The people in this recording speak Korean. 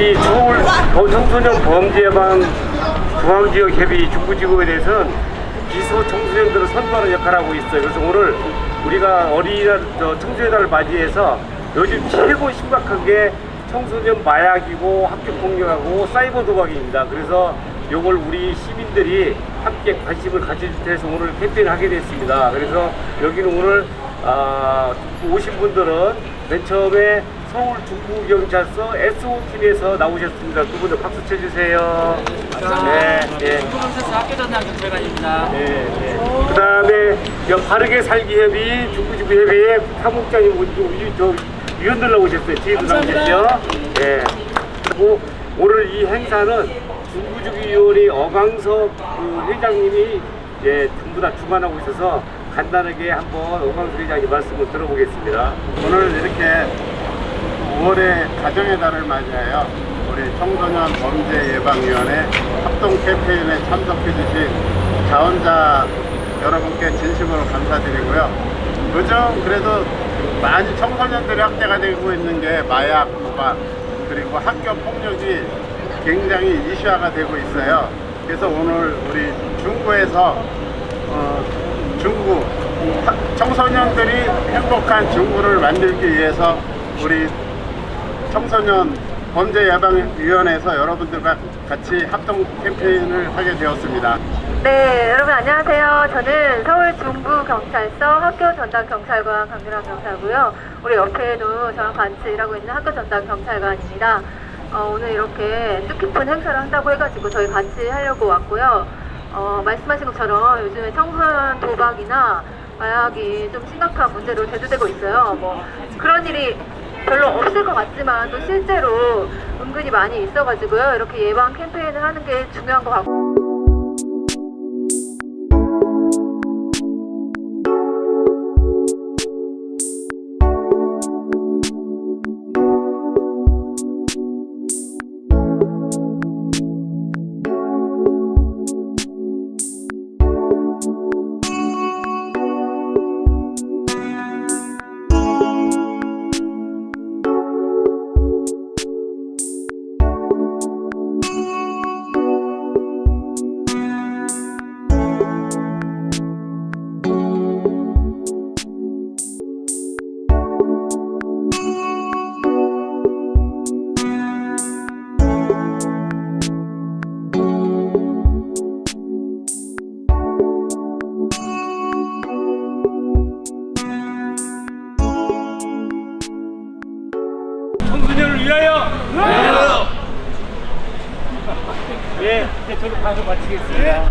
우리 서울 청소년 범죄 예방 중앙지역 협의 중부지구에 대해서는 기소 청소년들을 선도하는 역할을 하고 있어요. 그래서 오늘 우리가 어린이날 저 청소년날을 맞이해서 요즘 최고 심각한 게 청소년 마약이고 학교 폭력하고 사이버 도박입니다. 그래서 요걸 우리 시민들이 함께 관심을 가질 때해서 오늘 캠페인을 하게 됐습니다. 그래서 여기는 오늘 아, 오신 분들은 맨 처음에 서울 중부경찰서 SO팀에서 나오셨습니다. 두 분들 박수 쳐주세요. 네, 네. 중부경찰서 학교전담 경찰관입니다. 네, 네. 그 다음에 바르게 살기 협의, 중부지구 협의회 사무국장님 우리 저 위원들 나오셨어요. 뒤에도 나오셨죠? 네. 그리고 오늘 이 행사는 중부지구위원회 어강석 그 회장님이 이제 전부 다 주관하고 있어서 간단하게 한번 어강석 회장님 말씀을 들어보겠습니다. 오늘 이렇게 5월의 가정의 달을 맞이하여 우리 청소년 범죄 예방위원회 합동 캠페인에 참석해 주신 자원자 여러분께 진심으로 감사드리고요. 요즘 그래도 많이 청소년들이 학대가 되고 있는 게 마약, 도박, 그리고 학교 폭력이 굉장히 이슈화가 되고 있어요. 그래서 오늘 우리 중구에서 어, 중구 하- 청소년들이 행복한 중구를 만들기 위해서 우리 청소년 범죄 예방위원회에서 여러분들과 같이 합동 캠페인을 하게 되었습니다. 네, 여러분 안녕하세요. 저는 서울 중부경찰서 학교 전담 경찰관 강준환 경사고요. 우리 옆에도 저랑 같이 일하고 있는 학교 전담 경찰관입니다. 어, 오늘 이렇게 뜻깊은 행사를 한다고 해가지고 저희 같이 하려고 왔고요. 어, 말씀하신 것처럼 요즘에 청소년 도박이나 마약이 좀 심각한 문제로 대두되고 있어요. 뭐 그런 일이 별로 없을 것 같지만 또 실제로 은근히 많이 있어가지고요. 이렇게 예방 캠페인을 하는 게 중요한 것 같고. 위하여! 위하여! 예, 이제 저도 가서 마치겠습니다.